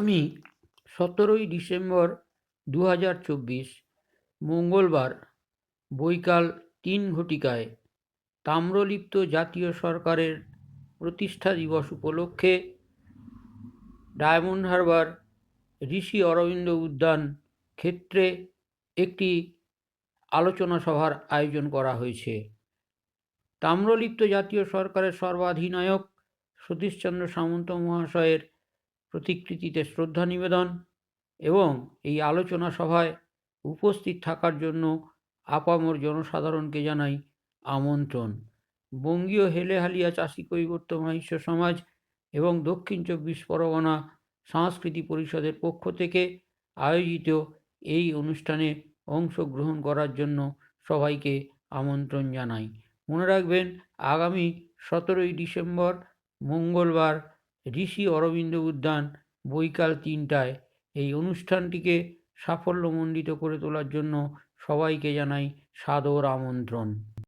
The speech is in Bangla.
আগামী সতেরোই ডিসেম্বর দু হাজার চব্বিশ মঙ্গলবার বৈকাল তিন ঘটিকায় তাম্রলিপ্ত জাতীয় সরকারের প্রতিষ্ঠা দিবস উপলক্ষে ডায়মন্ড হারবার ঋষি অরবিন্দ উদ্যান ক্ষেত্রে একটি আলোচনা সভার আয়োজন করা হয়েছে। তাম্রলিপ্ত জাতীয় সরকারের সর্বাধিনায়ক সতীশচন্দ্র সামন্ত মহাশয়ের প্রতিকৃতিতে শ্রদ্ধা নিবেদন এবং এই আলোচনা সভায় উপস্থিত থাকার জন্য আপামর জনসাধারণকে জানাই আমন্ত্রণ। বঙ্গীয় হেলেহালিয়া চাষি কৈবর্ত মাহিষ্য সমাজ এবং দক্ষিণ চব্বিশ পরগনা সাংস্কৃতিক পরিষদের পক্ষ থেকে আয়োজিত এই অনুষ্ঠানে অংশগ্রহণ করার জন্য সবাইকে আমন্ত্রণ জানাই। মনে রাখবেন, আগামী সতেরোই ডিসেম্বর মঙ্গলবার ঋষি অরবিন্দ উদ্যান বৈকাল তিনটায় এই অনুষ্ঠানটিকে সাফল্যমণ্ডিত করে তোলার জন্য সবাইকে জানাই সাদর আমন্ত্রণ।